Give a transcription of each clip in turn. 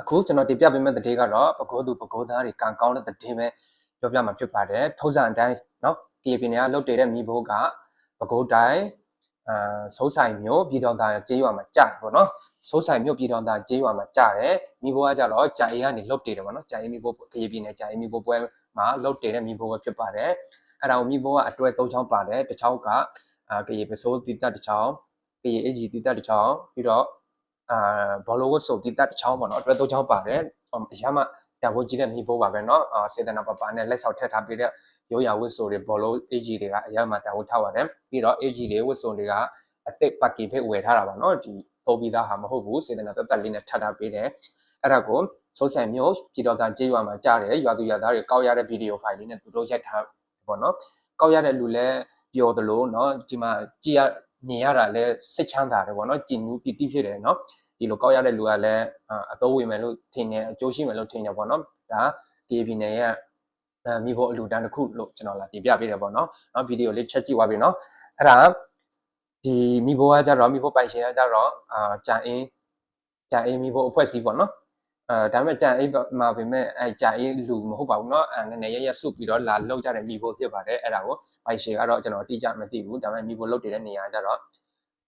အခုကျွန်တော်တင်ပြပေးမယ့်သတင်းကတော့ပကိုးသူပကိုးသားတွေကံကောင်းတဲ့သတင်းပဲပြောပြမှာဖြစ်ပါတယ်ထုံးစံအတိုင်းเนาะ KP နယ်ကလုတ်တည်တဲ့မိဘကပကိုးတိုင်းအာစိုးဆိုင်မျိုးပြည်တော်သားကျေးရွာမှာကြာတယ်ပေါ့နော်စိုးဆိုင်မျိုးပြည်တော်သားကျေးရွာမှာကြာတယ်မိဘကကြတော့ကြာအေးကနေလုတ်တည်တယ်ပေါ့နော်ကြာအေးမိဘ KP နယ်ကြာအေးမိဘပွဲမှာလုတ်တည်တဲ့မိဘပဲဖြစ်ပါတယ်အဲ့ဒါကိုမိဘကအတွဲ၃ချောင်းပါတယ်တစ်ချောင်းကအာ KP ပစိုးတိတက်တစ်ချောင်း KP AG တိတက်တစ်ချောင်းပြီးတော့ အာဘောလုံးဝတ်ဆိုတီတက်တစ်ချောင်းပေါ့နော်အတွက်သုံးချောင်းပါတယ်အရမ်းမတန်ဖိုးကြီးတဲ့မိဖို့ပါပဲเนาะအာစေတနာပပနဲ့လက်ဆောင်ထည့်ထားပေးတဲ့ရိုးရာဝတ်ဆိုတွေဘောလုံး AG တွေကအရမ်းမတန်ဖိုးထားပါတယ်ပြီးတော့ AG တွေဝတ်ဆိုတွေကအတိတ်ပတ်ကီဖိတ်ဝယ်ထားတာပါเนาะဒီသုံးပြီးသားဟာမဟုတ်ဘူးစေတနာတက်တက်လေးနဲ့ထပ်ထားပေးတယ်အဲ့ဒါကိုစိုးဆန်မျိုးပြည်တော်သားကြေးရွာမှာကြားတယ်ရွာသူရွာသားတွေကောက်ရတဲ့ဗီဒီယိုဖိုင်လေးနဲ့သူတို့ရိုက်ထားပေါ့เนาะကောက်ရတဲ့လူလဲပျော်သလိုเนาะဒီမှာကြည်ရနေရတာလဲစိတ်ချမ်းသာတယ်ပေါ့เนาะကြည်နူးပီတိဖြစ်တယ်เนาะ ဒီလိုကောက်ရတဲ့လူကလည်းအတိုးဝင်မယ်လို့ထင်တယ်အကျိုးရှိမယ်လို့ထင်တယ်ပေါ့နော်ဒါ KP နယ်ရဲ့အဲမိဖို့အလူတန်းတစ်ခုလို့ကျွန်တော်လာတင်ပြပေးတယ်ပေါ့နော်နောက်ဗီဒီယိုလေးချက်ကြည့်သွားပြီနော်အဲ့ဒါဒီမိဖို့ကကြတော့မိဖို့ပိုင်ရှင်ကကြတော့အာဂျန်အင်းဂျန်အင်းမိဖို့အဖွဲ့အစည်းပေါ့နော်အဲဒါပေမဲ့ဂျန်အင်းမှာပြင်မဲ့အဲဂျန်အင်းလူမဟုတ်ပါဘူးเนาะအဲနည်းနည်းရရစုပြီးတော့လာလောက်ကြတဲ့မိဖို့ဖြစ်ပါတယ်အဲ့ဒါကိုပိုင်ရှင်ကတော့ကျွန်တော်အတိအကျမသိဘူးဒါပေမဲ့မိဖို့လုတ်တည်တဲ့နေရာကြတော့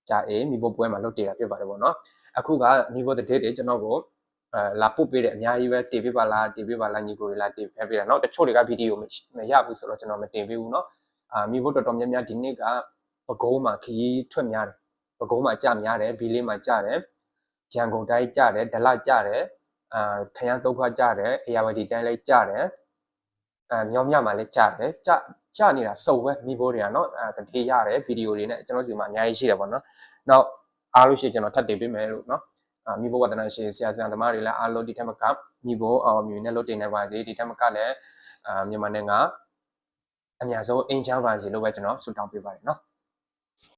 ဂျန်အင်းမိဖို့ပွဲမှာလုတ်တည်တာဖြစ်ပါတယ်ပေါ့နော် အခုကမိဘတဲ့ date တွေကျွန်တော်ကိုအဲလာပုတ်ပေးတယ်အများကြီးပဲတင်ပေးပါလားတင်ပေးပါလားညီကိုတွေလာတင်ဖက်ပေးတာเนาะတချို့တွေကဗီဒီယိုမရဘူးဆိုတော့ကျွန်တော်မတင်ပေးဘူးเนาะအာမိဘတော်တော်များများဒီနေ့ကပကုံးမှာခရီးထွက်များတယ်ပကုံးမှာကြများတယ်ဘီလေးမှာကြတယ်ရန်ကုန်တိုင်းကြတယ်ဒလကြတယ်အာခရမ်းသုံးခွကြတယ်အရာဝတီတိုင်းလည်းကြတယ် အဲညောမြမှာလည်းကြတယ်ကြကြနေတာစုံပဲမိဘတွေကနော်အဲတတိရတယ်ဗီဒီယိုတွေနဲ့ကျွန်တော်စီမှာအများကြီးရှိတယ်ပေါ့နော်နောက်အားလို့ရှိရင်ကျွန်တော်ထပ်တင်ပေးမယ်လို့နော်အာမိဘဝတနာရှင်ဆရာဆရာသမားတွေလည်းအားလို့ဒီထက်မကမိဘအော်မြူနဲ့လို့တင်နေပါစေဒီထက်မကလည်းအာမြန်မာနိုင်ငံအများဆုံးအင်ချမ်းပါစေလို့ပဲကျွန်တော်ဆုတောင်းပေးပါတယ်နော်